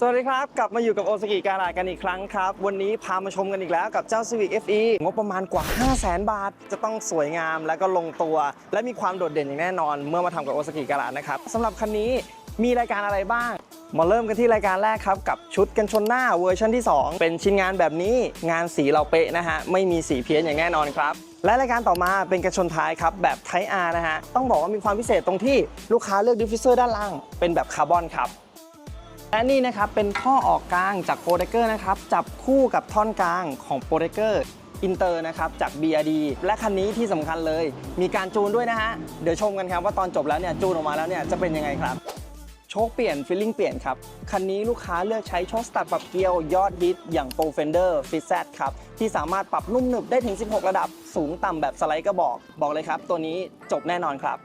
สวัสดีครับ กลับมาอยู่กับโอซากิการากันอีกครั้งครับ วันนี้พามาชมกันอีกแล้วกับเจ้า Civic FE งบประมาณกว่า 5 0 0 0 0 0บาท จะต้องสวยงามและก็ลงตัว และมีความโดดเด่นอย่างแน่นอน เมื่อมาทำกับโอซากิการานะครับสำหรับคันนี้มีรายการอะไรบ้าง มาเริ่มกันที่รายการแรกครับ กับชุดกันชนหน้าเวอร์ชันที่ 2 เป็นชิ้นงานแบบนี้งานสีเราเป๊ะนะฮะไม่มีสีเพี้ยนอย่างแน่นอนครับและรายการต่อมาเป็นกันชนท้ายครับแบบไทอาร์นะฮะต้องบอกว่ามีความพิเศษตรงที่ลูกค้าเลือกดิฟฟิเซอร์ด้านล่างเป็นแบบคาร์บอนครับ และนี่นะครับเป็นท่อออกกลางจากโปรเทเกอร์นะครับจับคู่กับท่อนกลางของโปรเทเกอร์อินเตอร์นะครับจาก BRD และคันนี้ที่สำคัญเลย มีการจูนด้วยนะฮะ เดี๋ยวชมกันครับว่าตอนจบแล้วเนี่ยจูนออกมาแล้วเนี่ยจะเป็นยังไงครับ โชคเปลี่ยนฟิลลิ่งเปลี่ยนครับ คันนี้ลูกค้าเลือกใช้โชคสตัดปรับเกลียวยอดฮิตอย่าง Pro Fender Fit Z ครับ ที่สามารถปรับนุ่มหนึบได้ถึง 16 ระดับ สูงต่ำแบบสไลด์กระบอก บอกเลยครับ ตัวนี้จบแน่นอนครับ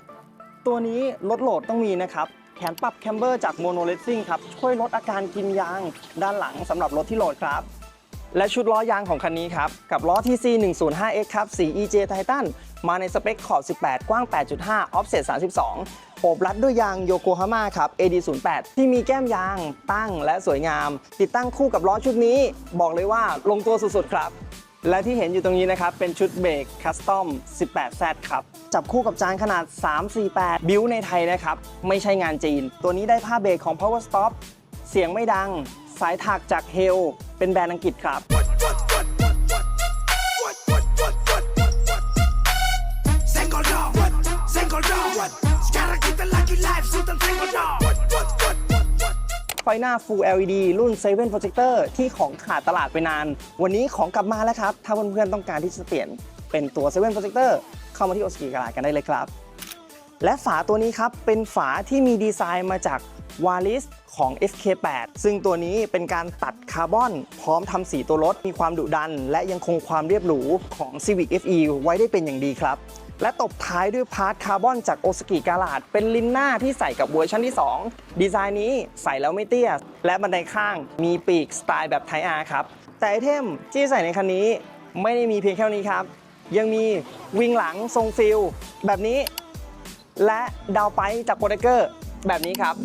ตัวนี้ลดโหลดต้องมีนะครับ แขนปรับแคมเบอร์จากโมโนเลสซิ่งครับ ช่วยลดอาการกินยางด้านหลังสำหรับรถที่โหลดครับ และชุดล้อยางของคันนี้ครับ กับล้อ TC 105X ครับสี EJ Titan มาในสเปคขอบ 18 กว้าง 8.5 offset 32 โอบรัดด้วยยางโยโกฮาม่าครับ AD08 ที่มีแก้มยางตั้งและสวยงาม ติดตั้งคู่กับล้อชุดนี้ บอกเลยว่าลงตัวสุดๆครับ และที่เห็นอยู่ตรงนี้นะครับ เป็นชุดเบรกคัสตอม 18Z ครับ จับคู่กับจานขนาด 348 บิวในไทยนะครับ ไม่ใช่งานจีน ตัวนี้ได้ผ้าเบรกของ Power Stop เสียงไม่ดัง สายถักจากเฮลเป็นแบรนด์อังกฤษครับ Tengo no, what? Tengo no, what? Gotta keep the lucky life, so then tengo no, what? What? What? ไฟหน้า Full LED รุ่น7 Projector ที่ของขาดตลาดไปนาน วันนี้ของกลับมาแล้วครับ ถ้าเพื่อนๆต้องการที่จะเปลี่ยนเป็นตัว7 Projector เข้ามาที่โอสกีกาลากันได้เลยครับ และฝาตัวนี้ครับเป็นฝาที่มีดีไซน์มาจาก w a l i s ของ FK8 ซึ่งตัวนี้เป็นการตัดคาร์บอน พร้อมทำสีตัวรถ มีความดุดัน และยังคงความเรียบหรูของ Civic FE ไว้ได้เป็นอย่างดีครับ และตบท้ายด้วยพาร์ทคาร์บอนจากโอสกิกาลาด เป็นลินหน้าที่ใส่กับเวอร์ชันที่ 2 ดีไซน์นี้ใส่แล้วไม่เตี้ย และบันไดข้างมีปีกสไตล์แบบไทอาร์ครับ แต่ไอเทมที่ใส่ในคันนี้ไม่ได้มีเพียงแค่นี้ครับ ยังมีวิงหลังทรงฟิลแบบนี้ และดาวไปจากโปรเทเกอร์แบบนี้ครับ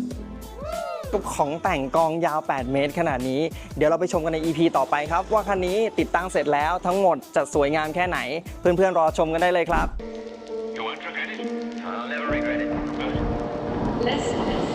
ของแต่งกองยาว 8 เมตร ขนาดนี้ เดี๋ยวเราไปชมกันใน EP ต่อไปครับ ว่าคันนี้ติดตั้งเสร็จแล้วทั้งหมดจะสวยงามแค่ไหน เพื่อนๆรอชมกันได้เลยครับ You won't regret it. I'll never regret it. Let's